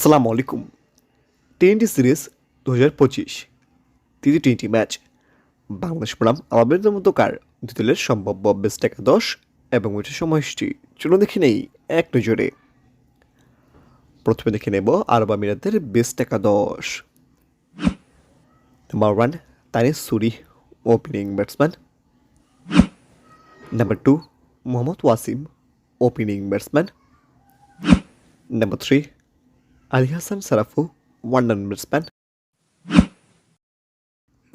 আসসালামু আলাইকুম। Twenty series দু হাজার পঁচিশ তৃতীয় টোয়েন্টি ম্যাচ বাংলাদেশ বনাম আলবেনিয়ার মতো কার দুই দলের সম্ভাব্য বেস্ট একাদশ এবং ম্যাচের সময়সূচি? চলুন দেখে নেই এক নজরে। প্রথমে দেখে নেব আরব আমিরাতের বেস্ট একাদশ। Number one Tanish Suri opening batsman number two Mohammad Wasim opening batsman number three, Alishan Sharafu one down batsman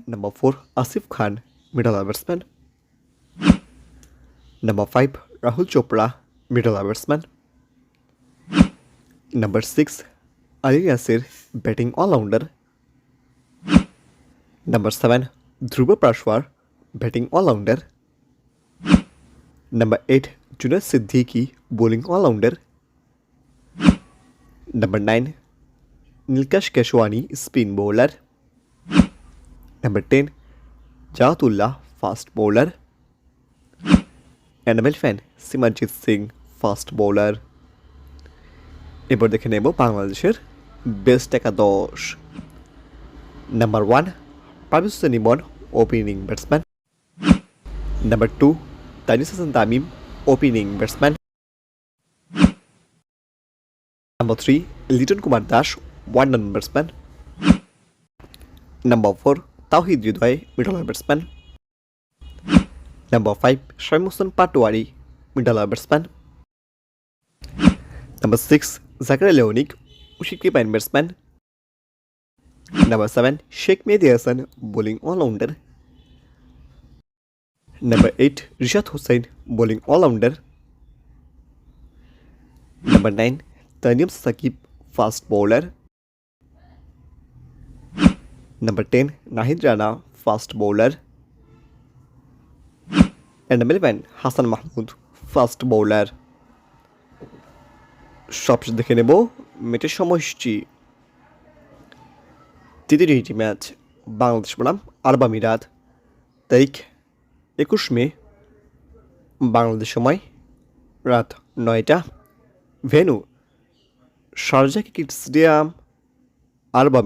number four Asif Khan middle batsman number five Rahul Chopra middle batsman number six Ali Yasir batting allrounder number seven Dhruv Parashar batting allrounder number eight Junaid Siddiqui bowling allrounder Junaid Siddiqui, bowling all-rounder. Number 9. Nilkash Keshwani, spin bowler. Number 10. Jaatullah, fast bowler. Animal fan, Simarjit Singh, fast bowler. এবার দেখে নেব বাংলাদেশের best একাদশ number one Parvez Hossain Emon opening batsman number two Tanzid Hasan Tamim opening batsman Number 3, Liton Kumar Dash, run batsman. Number 4, Tawhid Ridway, middle batsman. Number 5, Shaimusan Patwari, middle batsman. Number 6, Zakaria Leonik, wicket-keeping batsman. Number 7, Sheikh Mehdi Hassan, bowling all-rounder. Number 8, Rishad Hussain, bowling all-rounder. Number 9, Tanim Sakib, fast bowler. Number 10, Nahid Rana, fast bowler. And number 11, Hassan Mahmood, fast bowler. সবশেষ দেখে নেব ম্যাচের সময়সূচি তৃতীয় টি match Bangladesh বনাম আরব আমিরাত তারিখ একুশ মে বাংলাদেশ সময় রাত নয়টা ভেনু শারজা ক্রিকেট স্টেডিয়াম আরবা